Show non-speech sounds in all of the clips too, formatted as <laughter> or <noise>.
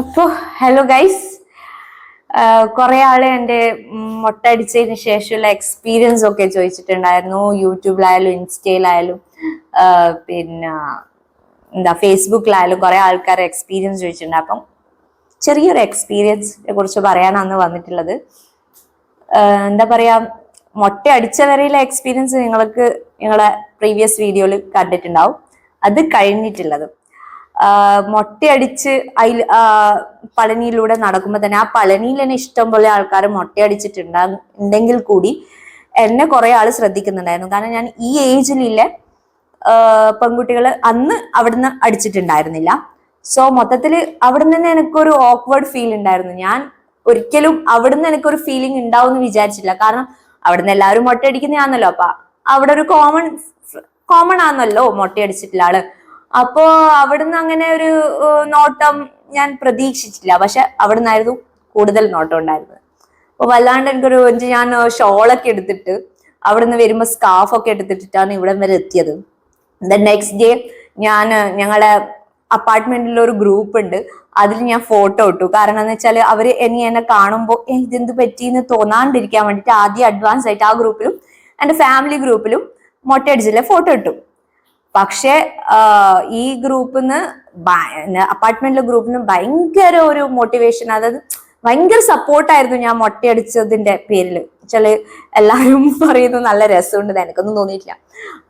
അപ്പോ hello guys കുറെ ആൾ എന്റെ മൊട്ടടിച്ചതിന് ശേഷമുള്ള എക്സ്പീരിയൻസ് ഒക്കെ ചോദിച്ചിട്ടുണ്ടായിരുന്നു. യൂട്യൂബിലായാലും ഇൻസ്റ്റയിലായാലും പിന്നെ എന്താ ഫേസ്ബുക്കിലായാലും കുറെ ആൾക്കാർ എക്സ്പീരിയൻസ് ചോദിച്ചിട്ടുണ്ട്. അപ്പം ചെറിയൊരു എക്സ്പീരിയൻസിനെ കുറിച്ച് പറയാനാന്ന് വന്നിട്ടുള്ളത്. എന്താ പറയാ മൊട്ട അടിച്ചവരെയുള്ള എക്സ്പീരിയൻസ് നിങ്ങൾക്ക് നിങ്ങളെ പ്രീവിയസ് വീഡിയോയിൽ കണ്ടിട്ടുണ്ടാവും. അത് കഴിഞ്ഞിട്ടുള്ളത്. മൊട്ടയടിച്ച് അതിൽ പളനിയിലൂടെ നടക്കുമ്പോൾ തന്നെ ആ പളനിയിൽ തന്നെ ഇഷ്ടം പോലെ ആൾക്കാർ മൊട്ടയടിച്ചിട്ടുണ്ടാ ഉണ്ടെങ്കിൽ കൂടി എന്നെ കുറെ ആൾ ശ്രദ്ധിക്കുന്നുണ്ടായിരുന്നു. കാരണം ഞാൻ ഈ ഏജിലില്ല. പെൺകുട്ടികൾ അന്ന് അവിടുന്ന് അടിച്ചിട്ടുണ്ടായിരുന്നില്ല. സോ മൊത്തത്തിൽ അവിടുന്ന് തന്നെ എനിക്കൊരു ഓക്വേർഡ് ഫീൽ ഉണ്ടായിരുന്നു. ഞാൻ ഒരിക്കലും അവിടുന്ന് എനിക്കൊരു ഫീലിംഗ് ഉണ്ടാവും എന്ന് വിചാരിച്ചില്ല കാരണം അവിടുന്ന് എല്ലാവരും മൊട്ടയടിക്കുന്നതാണല്ലോ. അപ്പൊ അവിടെ ഒരു കോമൺ കോമൺ ആണല്ലോ മൊട്ടയടിച്ചിട്ടുള്ള ആൾ. അപ്പോ അവിടുന്ന് അങ്ങനെ ഒരു നോട്ടം ഞാൻ പ്രതീക്ഷിച്ചില്ല പക്ഷെ അവിടുന്നായിരുന്നു കൂടുതൽ നോട്ടം ഉണ്ടായിരുന്നത്. അപ്പൊ വല്ലാണ്ട് എനിക്കൊരു ഞാൻ ഷോളൊക്കെ എടുത്തിട്ട് അവിടുന്ന് വരുമ്പോ സ്കാഫ് ഒക്കെ എടുത്തിട്ടിട്ടാണ് ഇവിടം വരെ എത്തിയത്. ദ നെക്സ്റ്റ് ഡേ ഞാൻ ഞങ്ങളുടെ അപ്പാർട്ട്മെന്റിൽ ഒരു ഗ്രൂപ്പ് ഉണ്ട്. അതിൽ ഞാൻ ഫോട്ടോ ഇട്ടു. കാരണം എന്ന് വെച്ചാൽ അവർ ഇനി എന്നെ കാണുമ്പോൾ ഇതെന്ത് പറ്റിയെന്ന് തോന്നാണ്ടിരിക്കാൻ വേണ്ടിട്ട് ആദ്യം അഡ്വാൻസ് ആയിട്ട് ആ ഗ്രൂപ്പിലും എന്റെ ഫാമിലി ഗ്രൂപ്പിലും മൊട്ടയടിച്ചില്ല ഫോട്ടോ ഇട്ടു. പക്ഷെ ഈ ഗ്രൂപ്പിൽ അപ്പാർട്ട്മെന്റിലെ ഗ്രൂപ്പിൽ നിന്ന് ഭയങ്കര ഒരു മോട്ടിവേഷൻ അതായത് ഭയങ്കര സപ്പോർട്ടായിരുന്നു ഞാൻ മൊട്ടയടിച്ചതിന്റെ പേരിൽ വെച്ചാൽ എല്ലാവരും <laughs> പറയുന്നു നല്ല രസമുണ്ട് എനിക്കൊന്നും തോന്നിയിട്ടില്ല.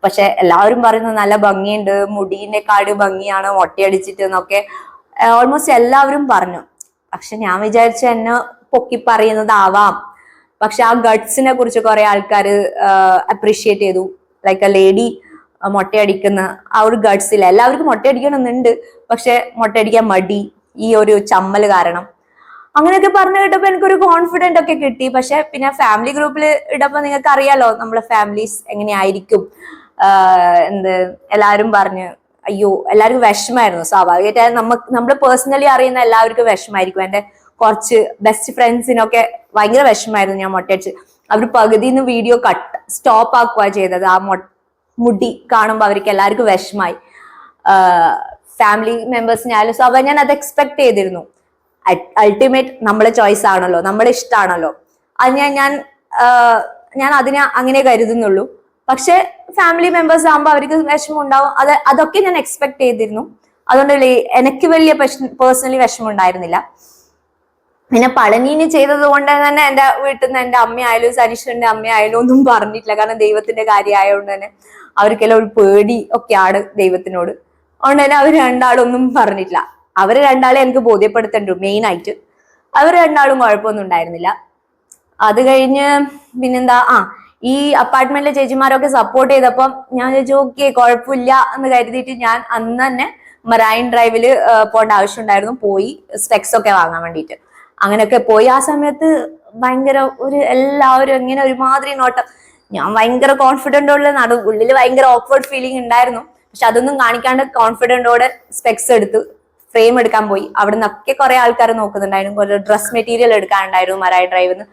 പക്ഷെ എല്ലാവരും പറയുന്നു നല്ല ഭംഗിയുണ്ട് മുടീന്റെ കാട് ഭംഗിയാണ് മൊട്ടയടിച്ചിട്ട് എന്നൊക്കെ ഓൾമോസ്റ്റ് എല്ലാവരും പറഞ്ഞു. പക്ഷെ ഞാൻ വിചാരിച്ചു എന്നെ പൊക്കി പറയുന്നതാവാം. പക്ഷെ ആ ഗഡ്സിനെ കുറിച്ച് കുറെ ആൾക്കാർ അപ്രീഷിയേറ്റ് ചെയ്തു. ലൈക്ക് എ ലേഡി മൊട്ടയടിക്കുന്ന ആ ഒരു ഇല്ല. എല്ലാവർക്കും മൊട്ടയടിക്കണമെന്നുണ്ട് പക്ഷെ മൊട്ടയടിക്കാൻ മടി. ഈ ഒരു ചമ്മൽ കാരണം. അങ്ങനെയൊക്കെ പറഞ്ഞു കേട്ടപ്പോൾ എനിക്കൊരു കോൺഫിഡന്റ് ഒക്കെ കിട്ടി. പക്ഷെ പിന്നെ ഫാമിലി ഗ്രൂപ്പിൽ ഇടപ്പോൾ നിങ്ങൾക്ക് അറിയാലോ നമ്മളെ ഫാമിലീസ് എങ്ങനെയായിരിക്കും. എന്ത് എല്ലാവരും പറഞ്ഞ് അയ്യോ എല്ലാവർക്കും വിഷമായിരുന്നു സ്വാഭാവികമായിട്ട് നമുക്ക് നമ്മൾ പേഴ്സണലി അറിയുന്ന എല്ലാവർക്കും വിഷമായിരിക്കും എന്റെ കുറച്ച് ബെസ്റ്റ് ഫ്രണ്ട്സിനൊക്കെ ഭയങ്കര വിഷമായിരുന്നു ഞാൻ മൊട്ടയടിച്ച്. അവർ പകുതിന്ന് വീഡിയോ കട്ട് സ്റ്റോപ്പ് ആക്കുക ചെയ്തത് ആ മൊ മുടി കാണുമ്പോൾ അവർക്ക് എല്ലാവർക്കും വിഷമായി. ഫാമിലി മെമ്പേഴ്സിനായാലും സോ അവ ഞാൻ അത് എക്സ്പെക്ട് ചെയ്തിരുന്നു. അൾട്ടിമേറ്റ് നമ്മളെ ചോയ്സ് ആണല്ലോ നമ്മളെ ഇഷ്ടമാണല്ലോ അത് ഞാൻ ഞാൻ ഞാൻ അതിനെ അങ്ങനെ കരുതുന്നുള്ളൂ. പക്ഷെ ഫാമിലി മെമ്പേഴ്സ് ആകുമ്പോൾ അവർക്ക് വിഷമം ഉണ്ടാവും. അത് അതൊക്കെ ഞാൻ എക്സ്പെക്ട് ചെയ്തിരുന്നു. അതുകൊണ്ട് എനിക്ക് വലിയ പേഴ്സണലി വിഷമം ഉണ്ടായിരുന്നില്ല. പിന്നെ പളനീന് ചെയ്തത് കൊണ്ട് തന്നെ എന്റെ വീട്ടിൽ നിന്ന് എന്റെ അമ്മയായാലും സനീഷിന്റെ അമ്മയായാലും ഒന്നും പറഞ്ഞിട്ടില്ല. കാരണം ദൈവത്തിന്റെ കാര്യമായതുകൊണ്ട് തന്നെ അവർക്കെല്ലാം ഒരു പേടി ഒക്കെയാണ് ദൈവത്തിനോട്. അതുകൊണ്ട് തന്നെ അവർ രണ്ടാളും ഒന്നും പറഞ്ഞിട്ടില്ല. അവർ രണ്ടാളെ എനിക്ക് ബോധ്യപ്പെടുത്തേണ്ടു മെയിൻ ആയിട്ട്. അവർ രണ്ടാളും കുഴപ്പമൊന്നും ഉണ്ടായിരുന്നില്ല. അത് കഴിഞ്ഞ് പിന്നെന്താ? ആ ഈ അപ്പാർട്ട്മെന്റിലെ ചേച്ചിമാരൊക്കെ സപ്പോർട്ട് ചെയ്തപ്പം ഞാൻ ചോദിച്ചു ഓക്കെ കുഴപ്പമില്ല എന്ന് കരുതിയിട്ട് ഞാൻ അന്ന് തന്നെ മറൈൻ ഡ്രൈവിൽ പോകേണ്ട ആവശ്യമുണ്ടായിരുന്നു പോയി സ്പെക്സ് ഒക്കെ വാങ്ങാൻ വേണ്ടിയിട്ട്. അങ്ങനെയൊക്കെ പോയി. ആ സമയത്ത് ഭയങ്കര ഒരു എല്ലാവരും ഇങ്ങനെ ഒരുമാതിരി നോട്ടം. ഞാൻ ഭയങ്കര കോൺഫിഡന്റോടെ നടു ഉള്ളിൽ ഭയങ്കര ഓക്വേർഡ് ഫീലിംഗ് ഉണ്ടായിരുന്നു. പക്ഷെ അതൊന്നും കാണിക്കാണ്ട് കോൺഫിഡന്റോടെ സ്പെക്സ് എടുത്ത് ഫ്രെയിം എടുക്കാൻ പോയി. അവിടെ നിന്നൊക്കെ കുറെ ആൾക്കാർ നോക്കുന്നുണ്ടായിരുന്നു. കുറെ ഡ്രസ് മെറ്റീരിയൽ എടുക്കാനുണ്ടായിരുന്നു മറായി നിന്ന്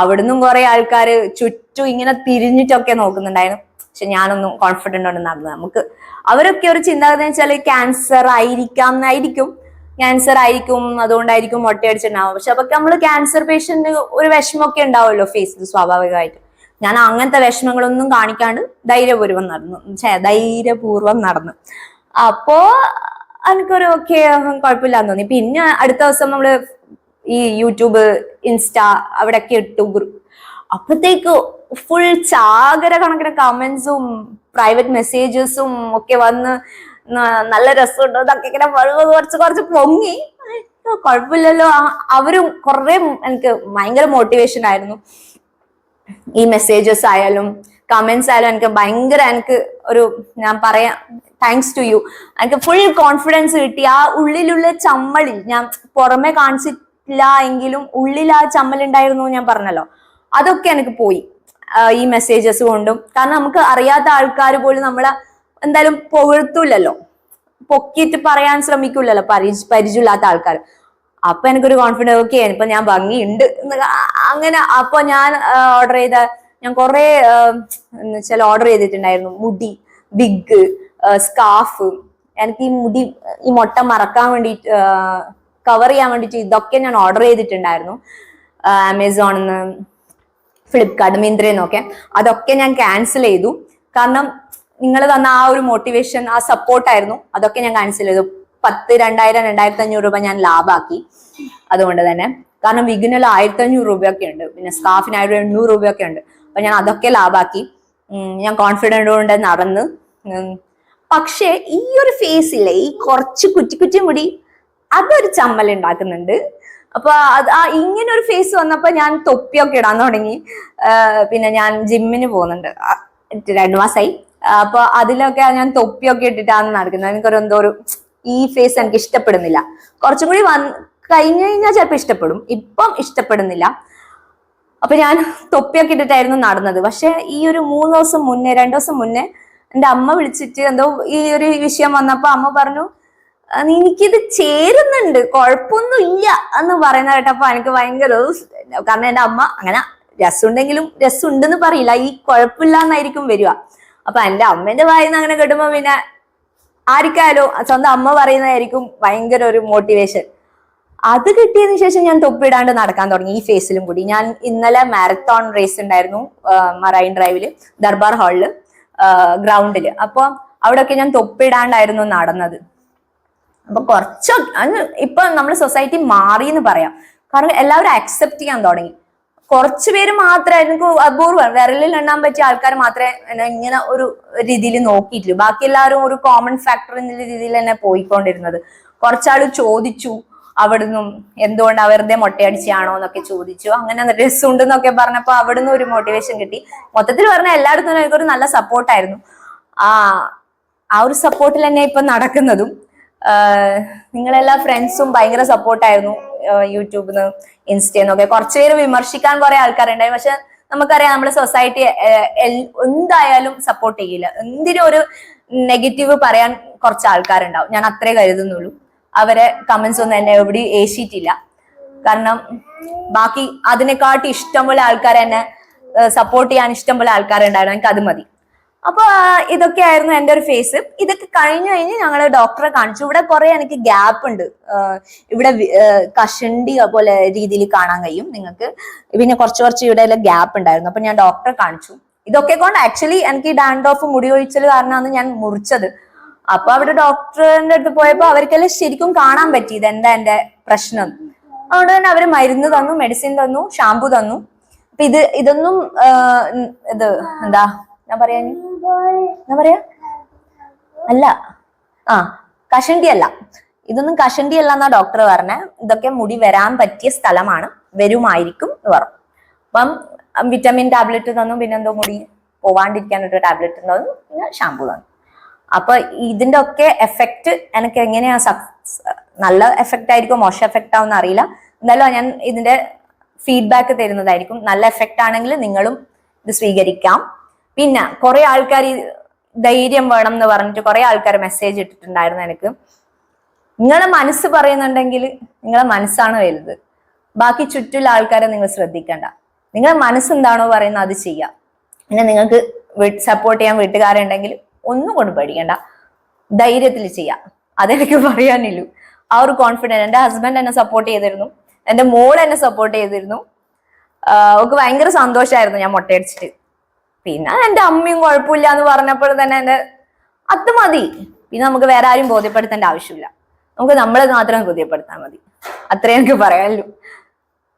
അവിടുന്നും കുറെ ആൾക്കാർ ചുറ്റും ഇങ്ങനെ തിരിഞ്ഞിട്ടൊക്കെ നോക്കുന്നുണ്ടായിരുന്നു. പക്ഷെ ഞാനൊന്നും കോൺഫിഡന്റ് നടന്നത് നമുക്ക് അവരൊക്കെ ഒരു ചിന്താഗതി വെച്ചാൽ ക്യാൻസർ ആയിരിക്കാം എന്നായിരിക്കും. ക്യാൻസർ ആയിരിക്കും അതുകൊണ്ടായിരിക്കും മൊട്ടയടിച്ചിട്ടുണ്ടാവും പക്ഷെ അപ്പൊ നമ്മൾ ക്യാൻസർ പേഷ്യന്റ് ഒരു വിഷമമൊക്കെ ഉണ്ടാവുമല്ലോ ഫേസിൽ സ്വാഭാവികമായിട്ട്. ഞാൻ അങ്ങനത്തെ വിഷമങ്ങളൊന്നും കാണിക്കാണ്ട് ധൈര്യപൂർവം നടന്നു. ധൈര്യപൂർവം നടന്നു. അപ്പോ എനിക്കൊരു ഓക്കെ കുഴപ്പമില്ലാന്ന് തോന്നി. പിന്നെ അടുത്ത ദിവസം നമ്മൾ ഈ യൂട്യൂബ് ഇൻസ്റ്റ അവിടെയൊക്കെ ഇട്ടു ഗ്രൂപ്പ് അപ്പത്തേക്ക് ഫുൾ ചാകര കണക്കിന് കമന്റ്സും പ്രൈവറ്റ് മെസ്സേജസും ഒക്കെ വന്ന് നല്ല രസമുണ്ടോ. ഇതൊക്കെ ഇങ്ങനെ കുറച്ച് കുറച്ച് പൊങ്ങി. കുഴപ്പമില്ലല്ലോ. അവരും കുറെ എനിക്ക് ഭയങ്കര മോട്ടിവേഷൻ ആയിരുന്നു. ഈ മെസ്സേജസ് ആയാലും കമന്റ്സ് ആയാലും എനിക്ക് ഭയങ്കര എനിക്ക് ഒരു ഞാൻ പറയാ താങ്ക്സ് ടു യു എനിക്ക് ഫുൾ കോൺഫിഡൻസ് കിട്ടി. ആ ഉള്ളിലുള്ള ചമ്മളിൽ ഞാൻ പുറമെ കാണിച്ചിട്ടില്ല എങ്കിലും ഉള്ളിൽ ആ ചമ്മൽ ഉണ്ടായിരുന്നു ഞാൻ പറഞ്ഞല്ലോ. അതൊക്കെ എനിക്ക് പോയി. ഈ മെസ്സേജസ് കൊണ്ടും. കാരണം നമുക്ക് അറിയാത്ത ആൾക്കാർ പോലും നമ്മളെ എന്തായാലും പുകഴ്ത്തൂലല്ലോ പൊക്കിയിട്ട് പറയാൻ ശ്രമിക്കൂലല്ലോ പരിച പരിചയമില്ലാത്ത ആൾക്കാർ. അപ്പൊ എനിക്കൊരു കോൺഫിഡൻസ് ഓക്കെ ഇപ്പൊ ഞാൻ ഭംഗിയുണ്ട്. അങ്ങനെ അപ്പൊ ഞാൻ ഓർഡർ ചെയ്ത ഞാൻ കുറെ വെച്ചാൽ ഓർഡർ ചെയ്തിട്ടുണ്ടായിരുന്നു. മുടി ബിഗ് സ്കാഫ് എനിക്ക് ഈ മുടി ഈ മുട്ട മറക്കാൻ വേണ്ടി കവർ ചെയ്യാൻ വേണ്ടിയിട്ട് ഇതൊക്കെ ഞാൻ ഓർഡർ ചെയ്തിട്ടുണ്ടായിരുന്നു. ആമസോണിൽ നിന്ന് ഫ്ലിപ്കാർട്ട് മിന്ത്രയെന്നൊക്കെ അതൊക്കെ ഞാൻ ക്യാൻസൽ ചെയ്തു. കാരണം നിങ്ങൾ തന്ന ആ ഒരു മോട്ടിവേഷൻ ആ സപ്പോർട്ടായിരുന്നു അതൊക്കെ ഞാൻ ക്യാൻസൽ ചെയ്തു. പത്ത് രണ്ടായിരം രണ്ടായിരത്തി അഞ്ഞൂറ് രൂപ ഞാൻ ലാഭാക്കി. അതുകൊണ്ട് തന്നെ. കാരണം വിഗിനിൽ ആയിരത്തി അഞ്ഞൂറ് രൂപയൊക്കെ ഉണ്ട്. പിന്നെ സ്കാഫിനായിരം എണ്ണൂറ് രൂപയൊക്കെ ഉണ്ട്. അപ്പൊ ഞാൻ അതൊക്കെ ലാഭാക്കി. ഞാൻ കോൺഫിഡന്റ് കൊണ്ട് നടന്ന് പക്ഷേ ഈ ഒരു ഫേസിലെ ഈ കുറച്ച് കുറ്റി കുറ്റി മുടി അതൊരു ചമ്മൽ ഉണ്ടാക്കുന്നുണ്ട്. അപ്പൊ അത് ആ ഇങ്ങനെ ഒരു ഫേസ് വന്നപ്പോ ഞാൻ തൊപ്പിയൊക്കെ ഇടാൻ തുടങ്ങി. പിന്നെ ഞാൻ ജിമ്മിന് പോകുന്നുണ്ട്. രണ്ടു മാസമായി അപ്പൊ അതിലൊക്കെ ഞാൻ തൊപ്പിയൊക്കെ ഇട്ടിട്ടാണ് നടക്കുന്നത്. എനിക്കൊരു എന്തോ ഒരു ഈ ഫേസ് എനിക്ക് ഇഷ്ടപ്പെടുന്നില്ല. കുറച്ചും കൂടി വന്ന് കഴിഞ്ഞു കഴിഞ്ഞാൽ ചിലപ്പോൾ ഇഷ്ടപ്പെടും. ഇപ്പം ഇഷ്ടപ്പെടുന്നില്ല. അപ്പൊ ഞാൻ തൊപ്പിയൊക്കെ ഇട്ടിട്ടായിരുന്നു നടന്നത്. പക്ഷെ ഈ ഒരു മൂന്ന് ദിവസം മുന്നേ രണ്ടു ദിവസം മുന്നേ എന്റെ അമ്മ വിളിച്ചിട്ട് എന്തോ ഈ ഒരു വിഷയം വന്നപ്പോ അമ്മ പറഞ്ഞു "ആ, എനിക്കിത് ചേരുന്നുണ്ട്. കുഴപ്പമൊന്നും ഇല്ല എന്ന് പറയുന്ന കേട്ടപ്പോ എനിക്ക് ഭയങ്കര കാരണം എന്റെ അമ്മ അങ്ങനെ രസമുണ്ടെങ്കിലും രസമുണ്ടെന്ന് പറയില്ല. ഈ കുഴപ്പമില്ല എന്നായിരിക്കും വരിക. അപ്പൊ എന്റെ അമ്മേന്റെ വായിന്ന് അങ്ങനെ കേട്ടുമ്പോ പിന്നെ ആർക്കായാലും സ്വന്തം അമ്മ പറയുന്നതായിരിക്കും ഭയങ്കര ഒരു മോട്ടിവേഷൻ അത് കിട്ടിയതിന് ശേഷം ഞാൻ തൊപ്പിടാണ്ട് നടക്കാൻ തുടങ്ങി ഈ ഫേസിലും കൂടി. ഞാൻ ഇന്നലെ മാരത്തോൺ റേസ് ഉണ്ടായിരുന്നു മറൈൻ ഡ്രൈവിൽ ദർബാർ ഹാളിൽ ഗ്രൗണ്ടിൽ അപ്പൊ അവിടെയൊക്കെ ഞാൻ തൊപ്പിടാണ്ടായിരുന്നു നടന്നത്. അപ്പൊ കുറച്ചൊക്കെ ഇപ്പൊ നമ്മുടെ സൊസൈറ്റി മാറി എന്ന് പറയാം. കാരണം എല്ലാവരും അക്സെപ്റ്റ് ചെയ്യാൻ തുടങ്ങി. കുറച്ച് പേര് മാത്രമേ എനിക്ക് അപൂർവം വിരലിൽ എണ്ണാൻ പറ്റിയ ആൾക്കാർ മാത്രമേ ഇങ്ങനെ ഒരു രീതിയിൽ നോക്കിയിട്ടുള്ളൂ. ബാക്കി എല്ലാവരും ഒരു കോമൺ ഫാക്ടർ എന്നുള്ള രീതിയിൽ തന്നെ പോയിക്കൊണ്ടിരുന്നത്. കുറച്ചാൾ ചോദിച്ചു അവിടുന്ന് എന്തുകൊണ്ട് വെറുതെ മൊട്ടയടിച്ചാണോ എന്നൊക്കെ ചോദിച്ചു. അങ്ങനെ ഡ്രസ് ഉണ്ടെന്നൊക്കെ പറഞ്ഞപ്പോ അവിടുന്ന് ഒരു മോട്ടിവേഷൻ കിട്ടി. മൊത്തത്തിൽ പറഞ്ഞ എല്ലായിടത്തും എനിക്കൊരു നല്ല സപ്പോർട്ടായിരുന്നു ആ ആ ഒരു സപ്പോർട്ടിൽ തന്നെ ഇപ്പൊ നടക്കുന്നതും നിങ്ങളെല്ലാ ഫ്രണ്ട്സും ഭയങ്കര സപ്പോർട്ടായിരുന്നു യൂട്യൂബിൽ നിന്ന് ഇൻസ്റ്റയിൽ നിന്നൊക്കെ കുറച്ചുപേര് വിമർശിക്കാൻ കുറെ ആൾക്കാരുണ്ടായി. പക്ഷെ നമുക്കറിയാം നമ്മുടെ സൊസൈറ്റി എന്തായാലും സപ്പോർട്ട് ചെയ്യില്ല. എന്തിനും ഒരു നെഗറ്റീവ് പറയാൻ കുറച്ച് ആൾക്കാരുണ്ടാവും. ഞാൻ അത്രേ കരുതുന്നുള്ളൂ. അവരെ കമന്റ്സ് ഒന്നും എന്നെ എവിടെയും ഏശിയിട്ടില്ല. കാരണം ബാക്കി അതിനെക്കാട്ടി ഇഷ്ടംപോലെ ആൾക്കാർ എന്നെ സപ്പോർട്ട് ചെയ്യാൻ ഇഷ്ടംപോലെ ആൾക്കാരുണ്ടായിരുന്നു. എനിക്ക് അത് മതി. അപ്പൊ ഇതൊക്കെ ആയിരുന്നു എന്റെ ഒരു ഫേസ് ഇതൊക്കെ കഴിഞ്ഞു കഴിഞ്ഞ് ഞങ്ങൾ ഡോക്ടറെ കാണിച്ചു. ഇവിടെ കുറെ എനിക്ക് ഗ്യാപ്പ് ഉണ്ട്. ഇവിടെ കഷണ്ടി പോലെ രീതിയിൽ കാണാൻ കഴിയും നിങ്ങൾക്ക്. പിന്നെ കുറച്ച് കുറച്ച് ഇവിടെ ഗ്യാപ്പ് ഉണ്ടായിരുന്നു. അപ്പൊ ഞാൻ ഡോക്ടറെ കാണിച്ചു. ഇതൊക്കെ കൊണ്ട് ആക്ച്വലി എനിക്ക് ഡാൻഡോഫ് മുടി ഒഴിച്ചൽ കാരണമാണ് ഞാൻ മുറിച്ചത്. അപ്പൊ അവിടെ ഡോക്ടറിന്റെ അടുത്ത് പോയപ്പോ അവർക്കെല്ലാം ശരിക്കും കാണാൻ പറ്റി. എന്താ എന്റെ പ്രശ്നം? അതുകൊണ്ട് തന്നെ അവർ മരുന്ന് തന്നു മെഡിസിൻ തന്നു ഷാമ്പു തന്നു. അപ്പൊ ഇത് ഇതൊന്നും ഇത് എന്താ? ഞാൻ പറയാ എന്താ പറയാ? അല്ല. ആ കഷണ്ടി അല്ല ഇതൊന്നും കഷണ്ടി അല്ല എന്നാ ഡോക്ടർ പറഞ്ഞ. ഇതൊക്കെ മുടി വരാൻ പറ്റിയ സ്ഥലമാണ്. വരുമായിരിക്കും എന്ന് പറഞ്ഞു. അപ്പം വിറ്റമിൻ ടാബ്ലറ്റ് തന്നു. പിന്നെന്തോ മുടി പോവാണ്ടിരിക്കാനൊരു ടാബ്ലറ്റ് തന്നു. പിന്നെ ഷാമ്പു തന്നു. അപ്പൊ ഇതിന്റെ ഒക്കെ എഫക്റ്റ് എനിക്ക് എങ്ങനെയാ നല്ല എഫക്റ്റ് ആയിരിക്കും മോശം എഫക്റ്റ് ആവും അറിയില്ല. എന്തായാലും ഞാൻ ഇതിന്റെ ഫീഡ്ബാക്ക് തരുന്നതായിരിക്കും. നല്ല എഫക്റ്റ് ആണെങ്കിൽ നിങ്ങളും ഇത് സ്വീകരിക്കാം. പിന്നെ കുറെ ആൾക്കാർ ധൈര്യം വേണം എന്ന് പറഞ്ഞിട്ട് കുറെ ആൾക്കാർ മെസ്സേജ് ഇട്ടിട്ടുണ്ടായിരുന്നു എനിക്ക്. നിങ്ങളെ മനസ്സ് പറയുന്നുണ്ടെങ്കിൽ നിങ്ങളെ മനസ്സാണ് വലുത്. ബാക്കി ചുറ്റുള്ള ആൾക്കാരെ നിങ്ങൾ ശ്രദ്ധിക്കണ്ട. നിങ്ങളെ മനസ്സ് എന്താണോ പറയുന്നത് അത് ചെയ്യാം. പിന്നെ നിങ്ങൾക്ക് സപ്പോർട്ട് ചെയ്യാൻ വീട്ടുകാരുണ്ടെങ്കിൽ ഒന്നും കൊണ്ട് പേടിക്കണ്ട. ധൈര്യത്തിൽ ചെയ്യാം. അതെനിക്ക് <laughs> പറയാനില്ല. ആ ഒരു കോൺഫിഡൻസ് എന്റെ ഹസ്ബൻഡ് എന്നെ സപ്പോർട്ട് ചെയ്തിരുന്നു. എന്റെ മോൾ എന്നെ സപ്പോർട്ട് ചെയ്തിരുന്നു. അവൾക്ക് ഭയങ്കര സന്തോഷമായിരുന്നു ഞാൻ മുട്ടയടിച്ചിട്ട്. പിന്നെ എന്റെ അമ്മയും കുഴപ്പമില്ല എന്ന് പറഞ്ഞപ്പോൾ തന്നെ എന്റെ അത് മതി. പിന്നെ നമുക്ക് വേറെ ആരും ബോധ്യപ്പെടുത്തേണ്ട ആവശ്യമില്ല. നമുക്ക് നമ്മളെ മാത്രം ബോധ്യപ്പെടുത്താൻ മതി. അത്രേ എനിക്ക് പറയാനുള്ളൂ.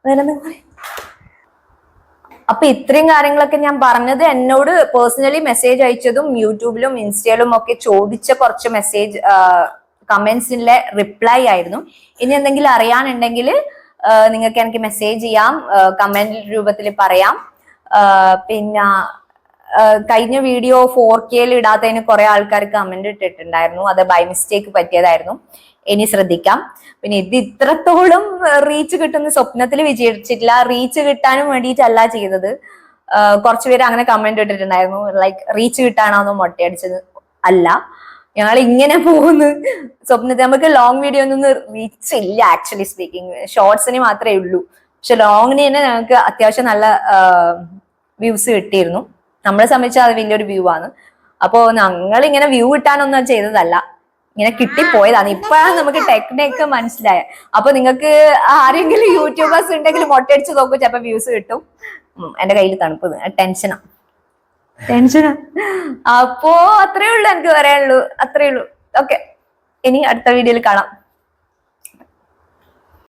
വേറെ? അപ്പൊ ഇത്രയും കാര്യങ്ങളൊക്കെ ഞാൻ പറഞ്ഞത് എന്നോട് പേഴ്സണലി മെസ്സേജ് അയച്ചതും യൂട്യൂബിലും ഇൻസ്റ്റയിലും ഒക്കെ ചോദിച്ച കുറച്ച് മെസ്സേജ് കമന്റ്സിലെ റിപ്ലൈ ആയിരുന്നു. ഇനി എന്തെങ്കിലും അറിയാനുണ്ടെങ്കിൽ നിങ്ങൾക്ക് എനിക്ക് മെസ്സേജ് ചെയ്യാം കമന്റ് രൂപത്തിൽ പറയാം. പിന്നെ കഴിഞ്ഞ വീഡിയോ ഫോർ കെയിൽ ഇടാത്തതിന് കുറെ ആൾക്കാർ കമന്റ് ഇട്ടിട്ടുണ്ടായിരുന്നു. അത് ബൈ മിസ്റ്റേക്ക് പറ്റിയതായിരുന്നു. ഇനി ശ്രദ്ധിക്കാം. പിന്നെ ഇത് ഇത്രത്തോളം റീച്ച് കിട്ടുന്ന സ്വപ്നത്തിൽ വിജയിച്ചിട്ടില്ല. റീച്ച് കിട്ടാനും വേണ്ടിയിട്ടല്ല ചെയ്തത്. കുറച്ചുപേര് അങ്ങനെ കമന്റ് ഇട്ടിട്ടുണ്ടായിരുന്നു. ലൈക്ക് റീച്ച് കിട്ടാനാണോ മൊട്ടയടിച്ചത്? അല്ല. ഞങ്ങൾ ഇങ്ങനെ പോകുന്നു. സ്വപ്നത്തിൽ നമുക്ക് ലോങ് വീഡിയോ ഒന്നും റീച്ച് ഇല്ല ആക്ച്വലി സ്പീക്കിംഗ് ഷോർട്സിന് മാത്രമേ ഉള്ളൂ. പക്ഷെ ലോങ്ങിന് തന്നെ ഞങ്ങൾക്ക് അത്യാവശ്യം നല്ല വ്യൂസ് കിട്ടിയിരുന്നു. നമ്മളെ സംബന്ധിച്ച് അത് വലിയൊരു വ്യൂ ആണ്. അപ്പോൾ ഞങ്ങൾ ഇങ്ങനെ വ്യൂ കിട്ടാനൊന്നും ചെയ്തതല്ല. ഇങ്ങനെ കിട്ടിപ്പോയതാണ്. ഇപ്പോഴാണ് നമുക്ക് ടെക്നിക്ക് മനസ്സിലായ. അപ്പൊ നിങ്ങൾക്ക് ആരെങ്കിലും യൂട്യൂബേഴ്സ് ഉണ്ടെങ്കിൽ മൊട്ടയടിച്ച് നോക്കും ചിലപ്പോ വ്യൂസ് കിട്ടും. എന്റെ കയ്യിൽ തണുപ്പ് ടെൻഷനാ. ടെൻഷനാ? അപ്പോ അത്രേ ഉള്ളൂ എനിക്ക് പറയാനുള്ളൂ. അത്രേ ഉള്ളൂ. ഓക്കെ. ഇനി അടുത്ത വീഡിയോയിൽ കാണാം.